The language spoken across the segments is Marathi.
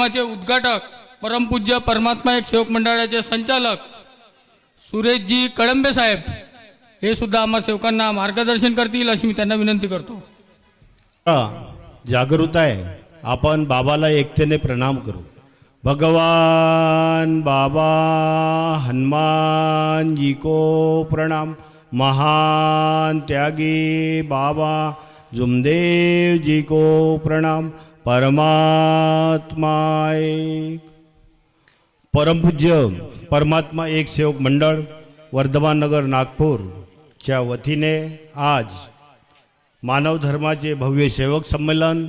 कार्यक्रमाचे उद्घाटक परमपूज्य परमात्मा एक सेवक मंडळाचे संचालक सुरेशजी कळंबे साहेब. हे सुद्धा आम्हा सेवकांना मार्गदर्शन करतील अशी मी त्यांना विनंती करतो. जागृत आहे. आपण बाबाला एकतेने प्रणाम करू. भगवान बाबा हनुमान जी को प्रणाम. महान त्यागी बाबा जुमदेव जी को प्रणाम. परमात्मा एक परमपूज्य परमात्मा एक सेवक मंडळ वर्धमान नगर नागपूरच्या वतीने आज मानव धर्माचे भव्य सेवक संमेलन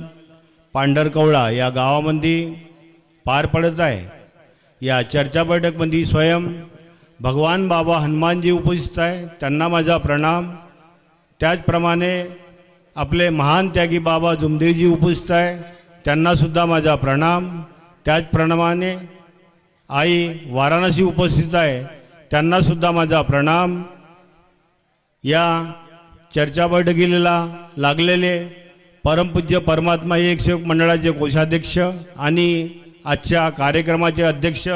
पांढरकवळा या गावामध्ये पार पडत आहे. या चर्चा बैठकमध्ये स्वयं भगवान बाबा हनुमानजी उपस्थित आहे. त्यांना माझा प्रणाम. त्याचप्रमाणे आपले महान त्यागी बाबा जुमदेवजी उपस्थित आहे. त्यांनासुद्धा माझा प्रणाम. त्याचप्रमाणे आई वाराणसी उपस्थित आहे त्यांनासुद्धा माझा प्रणाम. या चर्चा बैठकीला लागलेले परमपूज्य परमात्मा एक सेवक मंडळाचे कोषाध्यक्ष आणि आजच्या कार्यक्रमाचे अध्यक्ष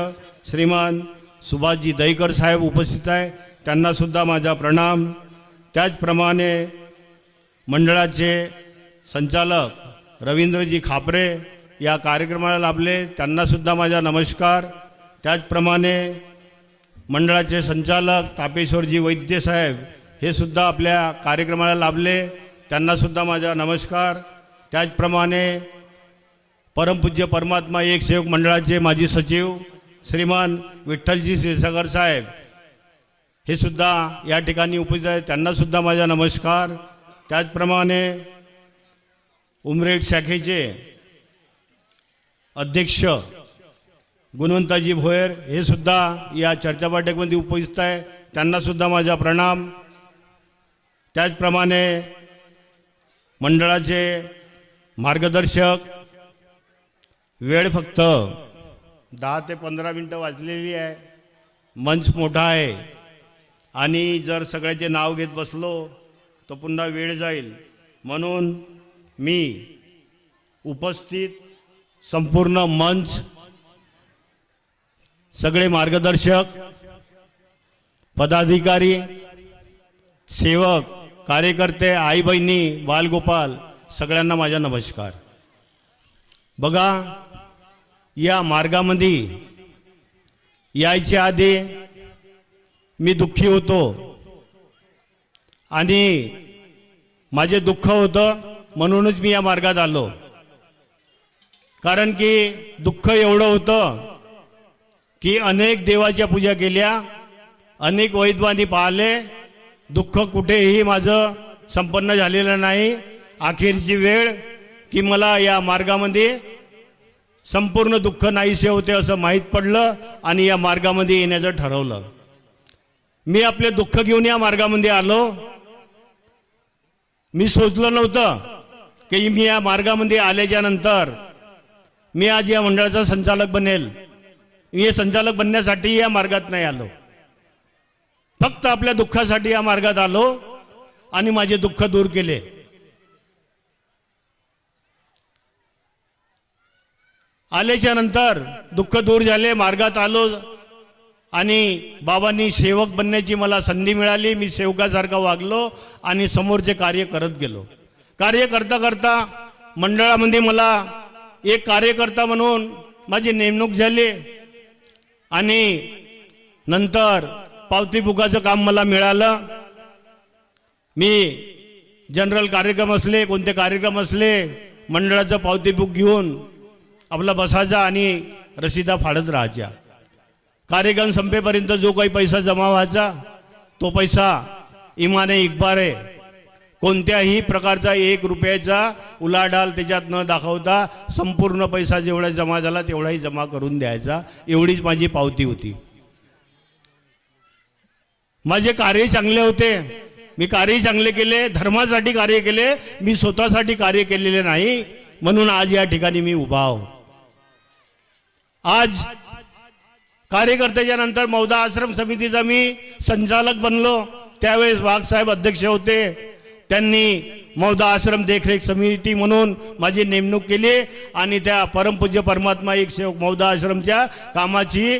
श्रीमान सुभाषजी दहीकर साहेब उपस्थित आहे त्यांनासुद्धा माझा प्रणाम. त्याचप्रमाणे मंडळाचे संचालक रवींद्रजी खापरे या कार्यक्रमाला लाभले. त्यांनासुद्धा माझा नमस्कार. त्याचप्रमाणे मंडळाचे संचालक तापेश्वरजी वैद्य साहेब हे सुद्धा आपल्या कार्यक्रमाला लाभले. त्यांनासुद्धा माझा नमस्कार. त्याचप्रमाणे परमपूज्य परमात्मा एक सेवक मंडळाचे माजी सचिव श्रीमान विठ्ठलजी क्षीरसागर साहेब हे सुद्धा या ठिकाणी उपस्थित आहेत. त्यांनासुद्धा माझा नमस्कार. त्याचप्रमाणे उमरेड शाखेचे अध्यक्ष गुणवंताजी भोयर हे सुद्धा या चर्चा बैठकमध्ये उपस्थित आहे. त्यांनासुद्धा माझा प्रणाम. त्याचप्रमाणे मंडळाचे मार्गदर्शक वेळ फक्त दहा ते पंधरा मिनटं वाजलेली आहे. मंच मोठा आहे. आणि जर सगळ्याचे नाव घेत बसलो तर पुन्हा वेळ जाईल. म्हणून मी उपस्थित संपूर्ण मंच सगळे मार्गदर्शक पदाधिकारी सेवक कार्यकर्ते आई बहिणी बालगोपाल सगळ्यांना माझा नमस्कार. बघा या मार्गामध्ये यायच्या आधी मी दुःखी होतो. आणि माझे दुःख होतं म्हणूनच मी या मार्गात आलो. कारण की दुःख एवढं होतं की अनेक देवाच्या पूजा केल्या अनेक वैद्वानी पाहिले दुःख कुठेही माझं संपन्न झालेलं नाही. अखेरची वेळ की मला या मार्गामध्ये संपूर्ण दुःख नाहीसे होते असं माहीत पडलं आणि या मार्गामध्ये येण्याचं ठरवलं. मी आपले दुःख घेऊन या मार्गामध्ये आलो. मी सोचलं नव्हतं की मी या मार्गामध्ये आल्याच्यानंतर मी आज या मंडळाचा संचालक बनेल. हे संचालक बनण्यासाठी या मार्गात नाही आलो. फक्त आपल्या दुःखासाठी या मार्गात आलो आणि माझे दुःख दूर केले. आल्याच्यानंतर दुःख दूर झाले मार्गात आलो आणि बाबांनी सेवक बनण्याची मला संधी मिळाली. मी सेवकासारखा वागलो आणि समोरचे कार्य करत गेलो. कार्य करता करता मंडळामध्ये मला एक कार्यकर्ता म्हणून माझी नेमणूक झाली आणि नंतर पावती बुकाचं काम मला मिळालं. मी जनरल कार्यक्रम असले कोणते कार्यक्रम असले मंडळाचं पावती बुक घेऊन आपला बसायचा आणि रसिदा फाडत राहायच्या. कार्यक्रम संपेपर्यंत जो काही पैसा जमा व्हायचा तो पैसा इमाने इकबारे कोणत्याही प्रकारचा एक रुपयाचा उलाढाल त्याच्यात न दाखवता संपूर्ण पैसा जेवढा जमा झाला तेवढाही जमा करून द्यायचा. एवढीच माझी पावती होती. माझे कार्य चांगले होते. मी कार्य चांगले केले धर्मासाठी कार्य केले मी स्वतःसाठी कार्य केलेले नाही. म्हणून आज या ठिकाणी मी उभा आहो. आज कार्यकर्त्याच्या नंतर मौदा आश्रम समितीचा मी संचालक बनलो. त्यावेळेस वाघसाहेब अध्यक्ष होते. त्यांनी मौदा आश्रम देखरेख समिती म्हणून माझी नेमणूक केली आणि त्या परमपूज्य परमात्मा एक सेवक मौदा आश्रमच्या कामाची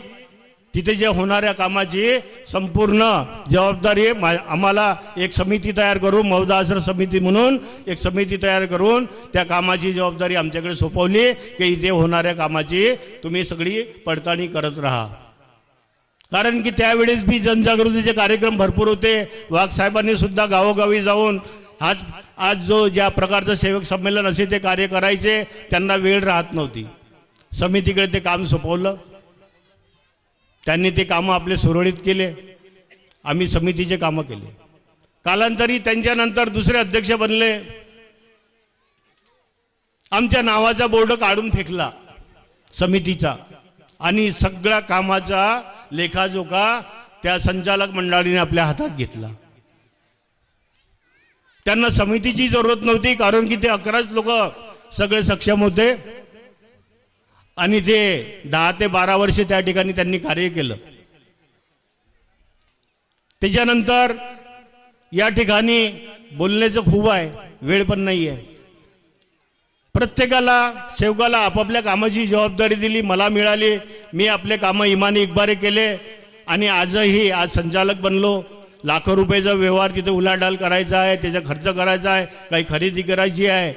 तिथे जे होणाऱ्या कामाची संपूर्ण जबाबदारी मा आम्हाला एक समिती तयार करून मौदा आश्रम समिती म्हणून एक समिती तयार करून त्या कामाची जबाबदारी आमच्याकडे सोपवली की इथे होणाऱ्या कामाची तुम्ही सगळी पडताळणी करत राहा. कारण की त्यावेळेस बी जनजागृतीचे कार्यक्रम भरपूर होते. वाघसाहेबांनी सुद्धा गावोगावी जाऊन आज आज जो ज्या प्रकारचं सेवक संमेलन असे ते कार्य करायचे त्यांना वेळ राहत नव्हती. समितीकडे ते काम सोपवलं. त्यांनी ते कामं आपले सुरळीत केले. आम्ही समितीचे कामं केले. कालांतरी त्यांच्यानंतर दुसरे अध्यक्ष बनले. आमच्या नावाचा बोर्ड काढून फेकला समितीचा. आणि सगळ्या कामाचा लेखाजोखा त्या संचालक मंडळीने आपल्या हातात घेतला. त्यांना समितीची जरूरत नव्हती कारण की ते अकराच लोक सगळे सक्षम होते. आणि ते दहा ते बारा वर्षे त्या ठिकाणी त्यांनी कार्य केलं. त्याच्यानंतर या ठिकाणी बोलण्याचं खूप आहे वेळ पण नाही आहे प्रत्येकाला सेवकाला आपापल्या कामाची जबाबदारी दिली मला मिळाली मी आपले कामं इमानी इकबारे केले आणि आजही आज संचालक बनलो. लाखो रुपयाचा व्यवहार तिथे उलाढाल करायचा आहे त्याचा खर्च करायचा आहे काही खरेदी करायची आहे.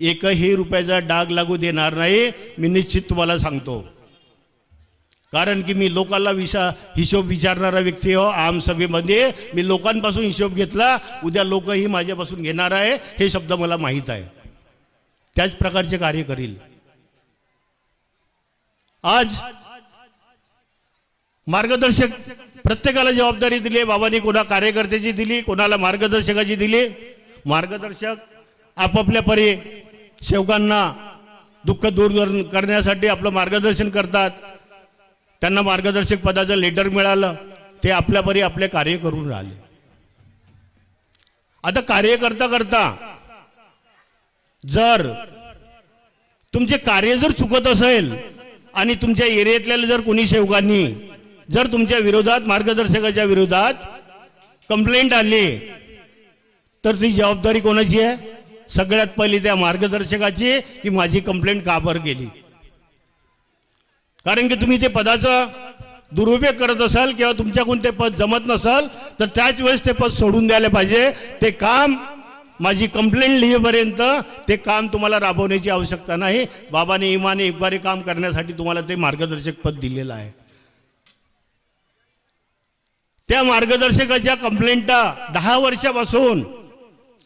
एकही रुपयाचा डाग लागू देणार नाही मी निश्चित तुम्हाला सांगतो. कारण की मी लोकांना विसा हिशोब विचारणारा व्यक्ती हो आमसभेमध्ये मी लोकांपासून हिशोब घेतला उद्या लोकही माझ्यापासून घेणार आहे हे शब्द मला माहीत आहे. त्याच प्रकारचे कार्य करील. आज मार्गदर्शक प्रत्येकाला जबाबदारी दिली बाबांनी कोणा कार्यकर्त्याची दिली कोणाला मार्गदर्शकाची दिली. मार्गदर्शक आपापल्या परी सेवकांना दुःख दूर कर- करण्यासाठी आपलं मार्गदर्शन करतात. त्यांना मार्गदर्शक पदाचं लेटर मिळालं. ते आपल्या परी आपले कार्य करून राहिले. आता कार्य करता करता जर तुमचे कार्य जर चुकत असेल आणि तुमच्या एरियातल्या जर कोणी सेवकांनी जर तुमच्या विरोधात मार्गदर्शकाच्या विरोधात कंप्लेंट आली तर ती जबाबदारी कोणाची आहे? सगळ्यात पहिली त्या मार्गदर्शकाची की माझी कंप्लेंट का बर गेली कारण की तुम्ही ते पदाचा दुरुपयोग करत असाल किंवा तुमच्याकडून ते पद जमत नसाल तर त्याच वेळेस ते पद सोडून द्यायला पाहिजे. ते काम माझी कंप्लेंट लिहिपर्यंत ते काम तुम्हाला राबवण्याची आवश्यकता नाही. बाबाने इमाने इकबारे काम करण्यासाठी तुम्हाला ते मार्गदर्शक पद दिलेलं आहे. त्या मार्गदर्शकाच्या कंप्लेंटा दहा वर्षापासून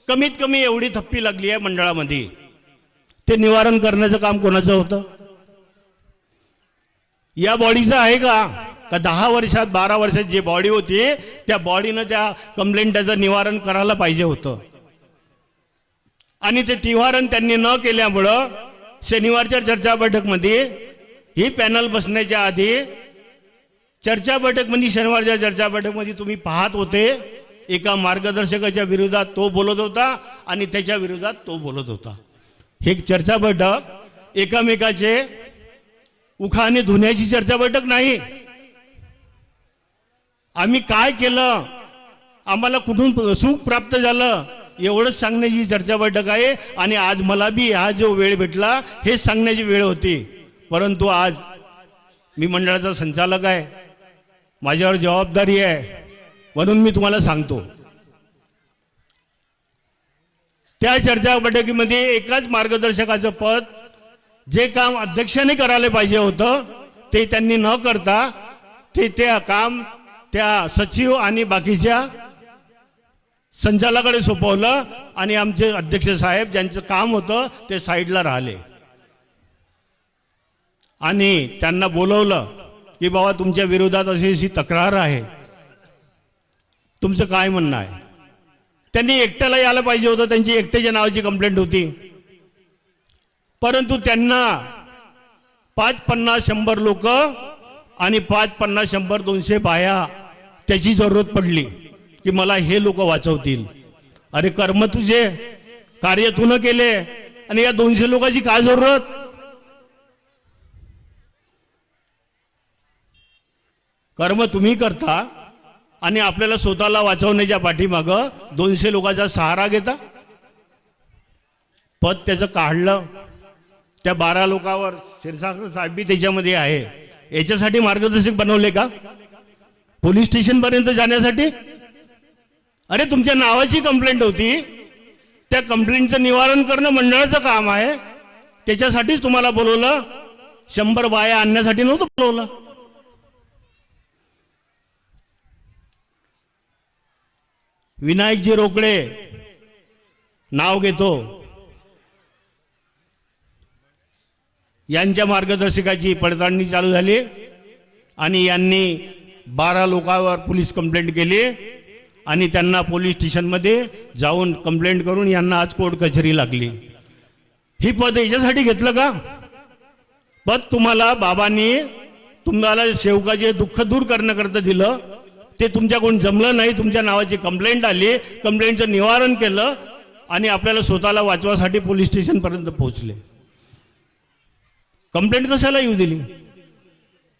कमीत कमी एवढी थप्पी लागली आहे मंडळामध्ये. ते निवारण करण्याचं काम कोणाचं होतं? या बॉडीचं आहे का? का दहा वर्षात बारा वर्षात जे बॉडी होती त्या बॉडीनं त्या कंप्लेंटाचं निवारण करायला पाहिजे होतं. आणि ते तिवारण त्यांनी न केल्यामुळं शनिवारच्या चर्चा बैठकमध्ये ही पॅनल बसण्याच्या आधी चर्चा म्हणजे शनिवारच्या चर्चा बैठकमध्ये तुम्ही पाहत होते. एका मार्गदर्शकाच्या विरोधात तो बोलत होता आणि त्याच्या विरोधात तो बोलत होता. हे चर्चा बैठक एकामेकाचे उखाणे धुण्याची चर्चा बैठक नाही. आम्ही काय केलं? आम्हाला कुठून सुख प्राप्त झालं? एवढंच सांगण्याची चर्चा बैठक आहे आणि आज मला बी हा जो वेळ भेटला हे सांगण्याची वेळ होती. परंतु आज मी मंडळाचा संचालक आहे. माझ्यावर जबाबदारी आहे म्हणून मी तुम्हाला सांगतो. त्या चर्चा बैठकीमध्ये एकाच मार्गदर्शकाचं पद जे काम अध्यक्षाने करायला पाहिजे होतं ते त्यांनी न करता ते त्या काम त्या सचिव आणि बाकीच्या संचालकाकडे सोपवलं आणि आमचे अध्यक्ष साहेब ज्यांचं काम होतं ते साईडला राहिले. आणि त्यांना बोलवलं की बाबा तुमच्या विरोधात अशी अशी तक्रार आहे. तुमचं काय म्हणणं आहे? त्यांनी एकट्याला यायला पाहिजे होतं. त्यांची एकट्याच्या नावाची कंप्लेंट होती. परंतु त्यांना पाच पन्नास शंभर लोक आणि पाच पन्नास शंभर दोनशे बाया त्याची जरूरत पडली. की मला हे लोक वाचवतील. अरे कर्म तुझे. कार्य तू न केले. आणि या दोनशे लोकांची काय जरूरत? कर्म तुम्ही करता आणि आपल्याला स्वतःला वाचवण्याच्या पाठीमागं दोनशे लोकांचा सहारा घेता. पद त्याचं काढलं. त्या बारा लोकांवर क्षीरसागर साहेबी त्याच्यामध्ये आहे. याच्यासाठी मार्गदर्शक बनवले का? पोलीस स्टेशनपर्यंत जाण्यासाठी? अरे तुमच्या नावाची कंप्लेंट होती. त्या कंप्लेंटचं निवारण करणं मंडळाचं काम आहे. त्याच्यासाठीच तुम्हाला बोलवलं. शंभर बाया आणण्यासाठी नव्हतं बोलवलं. विनायकजी रोकडे नाव घेतो. यांच्या मार्गदर्शकाची पडताळणी चालू झाली आणि यांनी बारा लोकांवर पोलीस कंप्लेंट केली. आणि त्यांना पोलीस स्टेशनमध्ये जाऊन कंप्लेंट करून यांना आज कोर्ट कचेरी लागली. ही पद याच्यासाठी घेतलं का? पद तुम्हाला बाबांनी तुम्हाला सेवकाचे दुःख दूर करण्याकरता दिलं ते तुमच्याकडून जमलं नाही तुमच्या नावाची कंप्लेंट आली कंप्लेंटचं निवारण केलं आणि आपल्याला स्वतःला वाचवासाठी पोलीस स्टेशनपर्यंत पोहोचले. कंप्लेंट कशाला येऊ दिली?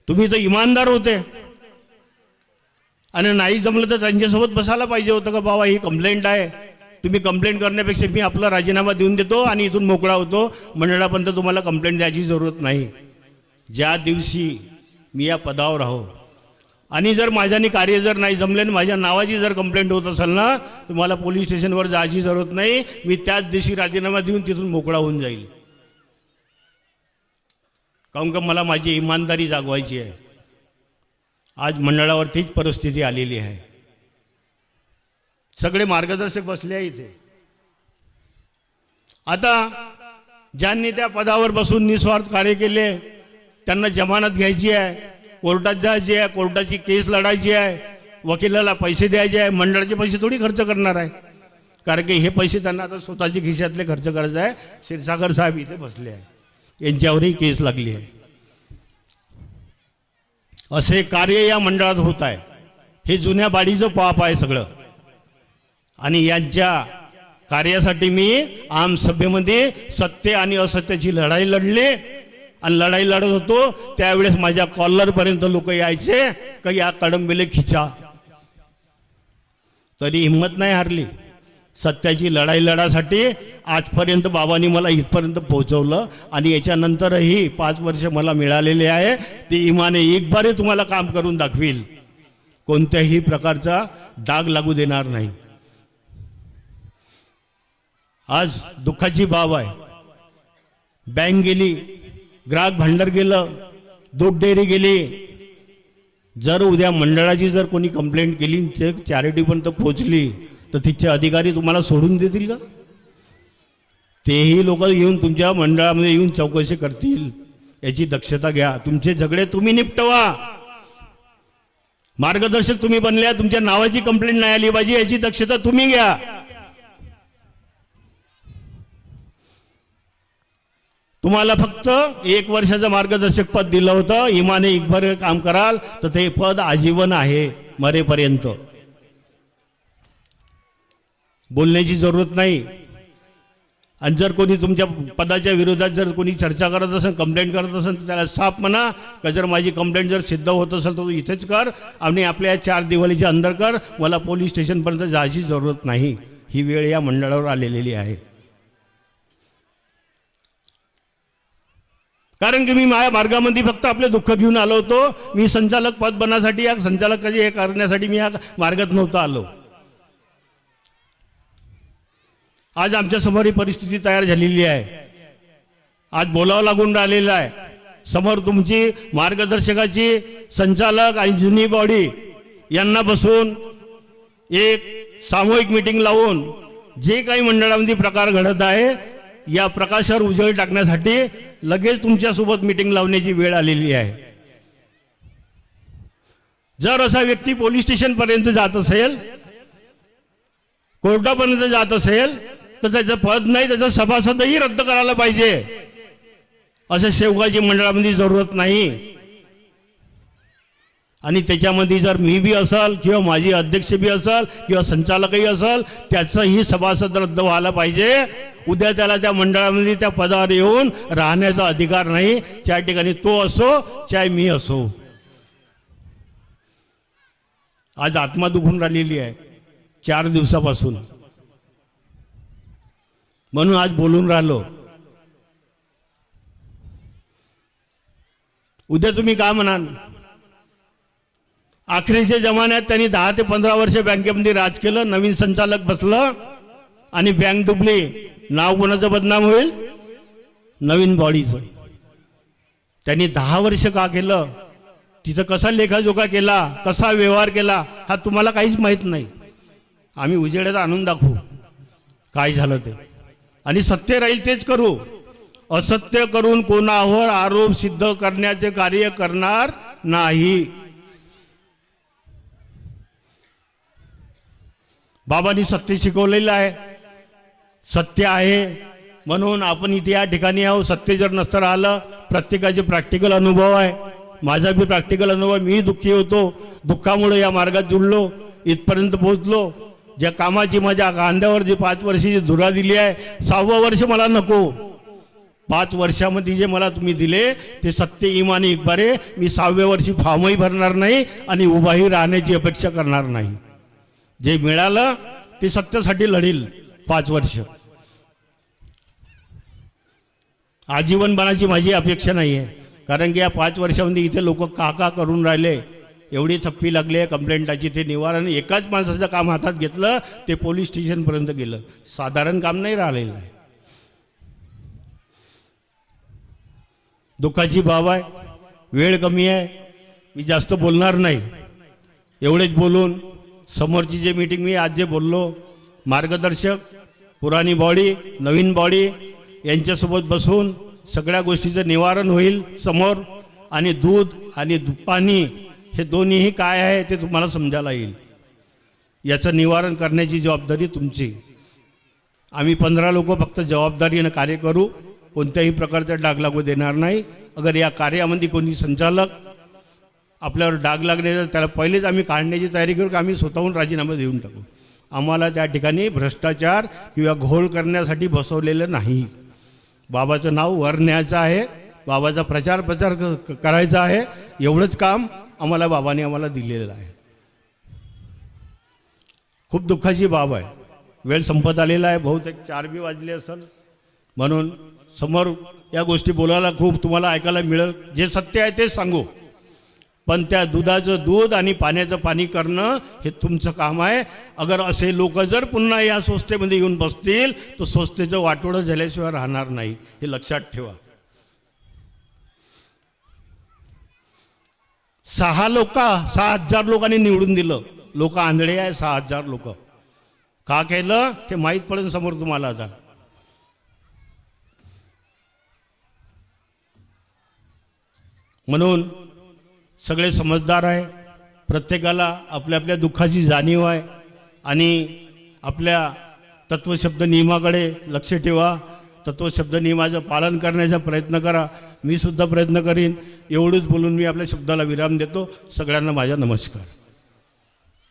तुम्ही तर इमानदार होते. आणि नाही जमलं तर त्यांच्यासोबत बसायला पाहिजे होतं का बाबा ही कंप्लेंट आहे. तुम्ही कंप्लेंट करण्यापेक्षा मी आपला राजीनामा देऊन देतो आणि इथून मोकळा होतो. मंडळापर्यंत तुम्हाला कंप्लेंट द्यायची जरूरत नाही. ज्या दिवशी मी या पदावर आहो आणि जर माझ्यानी कार्य जर नाही जमले आणि माझ्या नावाची जर कंप्लेंट होत असेल ना तर मला पोलीस स्टेशनवर जायची जरूरत नाही. मी त्याच दिवशी राजीनामा देऊन तिथून मोकळा होऊन जाईल. काहून का मला माझी इमानदारी जागवायची आहे? आज मंडळावर तीच परिस्थिती आलेली आहे. सगळे मार्गदर्शक बसले आहे इथे. आता ज्यांनी त्या पदावर बसून निस्वार्थ कार्य केले त्यांना जमानत घ्यायची आहे कोर्टात जायची आहे कोर्टाची केस लढायची आहे वकिलाला पैसे द्यायचे आहे मंडळाचे पैसे थोडी खर्च करणार आहे. कारण की हे पैसे त्यांना आता स्वतःच्या खिशातले खर्च करायचे आहे. क्षीरसागर साहेब इथे बसले आहे. यांच्यावरही केस लागली आहे. असे कार्य या मंडळात होत आहे. हे जुन्या बाडीचं पाप आहे सगळं. आणि यांच्या कार्यासाठी मी आम सभेमध्ये सत्य आणि असत्याची लढाई लढली. आणि लढाई लढत होतो. त्यावेळेस माझ्या कॉलरपर्यंत लोक यायचे का या कडंबेले खिचा. तरी हिंमत नाही हारली. सत्याची लढाई लढासाठी आजपर्यंत बाबांनी मला इथपर्यंत पोहोचवलं आणि याच्यानंतरही पाच वर्ष मला मिळालेले आहे. ते इमाने एक बारे तुम्हाला काम करून दाखवील. कोणत्याही प्रकारचा डाग लागू देणार नाही. आज दुःखाची बाब आहे. बँक गेली ग्राहक भांडार गेलं दूध डेअरी गेली. जर उद्या मंडळाची जर कोणी कंप्लेंट केली ते चॅरिटीपर्यंत पोहोचली तर तर तिथचे अधिकारी तुम्हाला सोडून देतील का? तेही लोक येऊन तुमच्या मंडळामध्ये येऊन चौकशी करतील. याची दक्षता घ्या. तुमचे झगडे तुम्ही निपटवा. मार्गदर्शक तुम्ही बनल्या तुमच्या नावाची कंप्लेंट नाही आली पाहिजे याची दक्षता तुम्ही घ्या. तुम्हाला फक्त एक वर्षाचं मार्गदर्शक पद दिलं होतं. इमाने इकभर काम कराल तर ते पद आजीवन आहे मरेपर्यंत. बोलण्याची जरूरत नाही. आणि जर कोणी तुमच्या पदाच्या विरोधात जर कोणी चर्चा करत असेल कंप्लेंट करत असेल तर त्याला साफ म्हणा का जर माझी कंप्लेंट जर सिद्ध होत असेल तर तू इथेच कर. आणि आपल्या या चार दिवाळीच्या अंदर कर. मला पोलीस स्टेशनपर्यंत जायची जरूरत नाही. ही वेळ या मंडळावर आलेली आहे. कारण की मी माझ्या मार्गामध्ये फक्त आपले दुःख घेऊन आलो होतो. मी संचालक पद बनण्यासाठी या संचालकाची हे करण्यासाठी मी या मार्गात नव्हता आलो. आज आमच्यासमोर ही परिस्थिती तयार झालेली आहे. आज बोलावं लागून राहिलेलं आहे. समोर तुमची मार्गदर्शकाची संचालक आणि जुनी बॉडी यांना बसून एक सामूहिक मीटिंग लावून जे काही मंडळामध्ये प्रकार घडत आहे या प्रकाशावर उजळ टाकण्यासाठी लगेच तुमच्यासोबत मीटिंग लावण्याची वेळ आलेली आहे. जर असा व्यक्ती पोलीस स्टेशनपर्यंत जात असेल कोर्टापर्यंत जात असेल तर त्याचं पद नाही त्याचं सभासदही रद्द करायला पाहिजे. असं सेवकाची मंडळामध्ये जरूरत नाही. आणि त्याच्यामध्ये जर मी बी असाल किंवा माझी अध्यक्ष बी असाल किंवा संचालकही असाल त्याचंही सभासद रद्द व्हायला पाहिजे. उद्या त्याला त्या मंडळामध्ये त्या पदावर येऊन राहण्याचा अधिकार नाही. त्या ठिकाणी तो असो चाहे मी असो. आज आत्मा दुखून राहिलेली आहे. चार दिवसापासून. म्हणून आज बोलून राहिलो. उद्या तुम्ही का म्हणाल? अखेरीच्या जमान्यात त्यांनी दहा ते पंधरा वर्ष बँकेमध्ये राज केलं नवीन संचालक बसलं आणि बँक डुबली नाव कोणाचं बदनाम होईल? नवीन बॉडीचं. त्यांनी दहा वर्ष का केलं? तिथं कसा लेखाजोखा केला? कसा व्यवहार केला? हा तुम्हाला काहीच माहीत नाही. आम्ही उजेड्यात आणून दाखवू. काय झालं ते? आणि सत्य राहील तेच करू. असत्य करून कोणावर आरोप सिद्ध करण्याचे कार्य करणार नाही. बाबांनी सत्य शिकवलेलं आहे. सत्य आहे म्हणून आपण इथे या ठिकाणी आहो सत्य जर नसतं राहिलं प्रत्येकाचे प्रॅक्टिकल अनुभव आहे. माझा बी प्रॅक्टिकल अनुभव मी दुःखी होतो. दुःखामुळे या मार्गात जुळलो. इथपर्यंत पोहोचलो. ज्या कामाची माझ्या कांद्यावर जी पाच वर्षाची धुरा दिली आहे सहावं वर्ष मला नको. पाच वर्षामध्ये जे मला तुम्ही दिले ते सत्य इमानी इकबारे मी सहाव्या वर्षी फॉर्मही भरणार नाही आणि उभाही राहण्याची अपेक्षा करणार नाही. जे मिळालं ते सत्यासाठी लढील पाच वर्ष. आजीवन बनाची माझी अपेक्षा नाही आहे कारण की या पाच वर्षामध्ये इथे लोक का का करून राहिले? एवढी थप्पी लागली आहे कंप्लेंटाची ते निवारण एकाच माणसाचं काम हातात घेतलं ते पोलीस स्टेशनपर्यंत गेलं. साधारण काम नाही राहिलेलं आहे दुःखाची बाब आहे. वेळ कमी आहे. मी जास्त बोलणार नाही. एवढेच बोलून समोरची जे मीटिंग मी आज जे बोललो मार्गदर्शक पुराणी बॉडी नवीन बॉडी यांच्यासोबत बसून सगळ्या गोष्टीचं निवारण होईल समोर. आणि दूध आणि पाणी हे दोन्हीही काय आहे ते तुम्हाला समजायला येईल. याचं निवारण करण्याची जबाबदारी तुमची. आम्ही पंधरा लोक फक्त जबाबदारीनं कार्य करू कोणत्याही प्रकारचा डाग लागू देणार नाही. अगर या कार्यामध्ये कोणी संचालक आपल्यावर डाग लागण्याचा त्याला पहिलेच आम्ही काढण्याची तयारी करू की आम्ही स्वतःहून राजीनामा देऊन टाकू. आम्हाला त्या ठिकाणी भ्रष्टाचार किंवा घोळ करण्यासाठी बसवलेलं नाही. बाबाचं नाव वर न्यायचं आहे. बाबाचा प्रचार प्रचार क- करायचा आहे. एवढंच काम आम्हाला बाबाने आम्हाला दिलेलं आहे. खूप दुःखाची बाब आहे. वेळ संपत आलेला आहे. बहुतेक चार बी वाजले असेल. म्हणून समोर या गोष्टी बोलायला खूप तुम्हाला ऐकायला मिळेल. जे सत्य आहे ते सांगू. पण त्या दुधाचं दूध आणि पाण्याचं पाणी करणं हे तुमचं काम आहे. अगर असे लोक जर पुन्हा या संस्थेमध्ये येऊन बसतील तर संस्थेचं वाटोळं झाल्याशिवाय राहणार नाही. हे लक्षात ठेवा. सहा लोक सहा हजार लोकांनी निवडून दिलं. लोक आंधळे आहे सहा हजार लोक. का केलं? ते माहीत पडेल समोर तुम्हाला आता. म्हणून सगळे समजदार आहे. प्रत्येकाला आपल्या आपल्या दुःखाची जाणीव आहे. आणि आपल्या तत्वशब्द नियमाकडे लक्ष ठेवा. तत्वशब्द नियमाचं पालन करण्याचा प्रयत्न करा. मी सुद्धा प्रयत्न करीन. एवढंच बोलून मी आपल्या शब्दाला विराम देतो. सगळ्यांना माझा नमस्कार.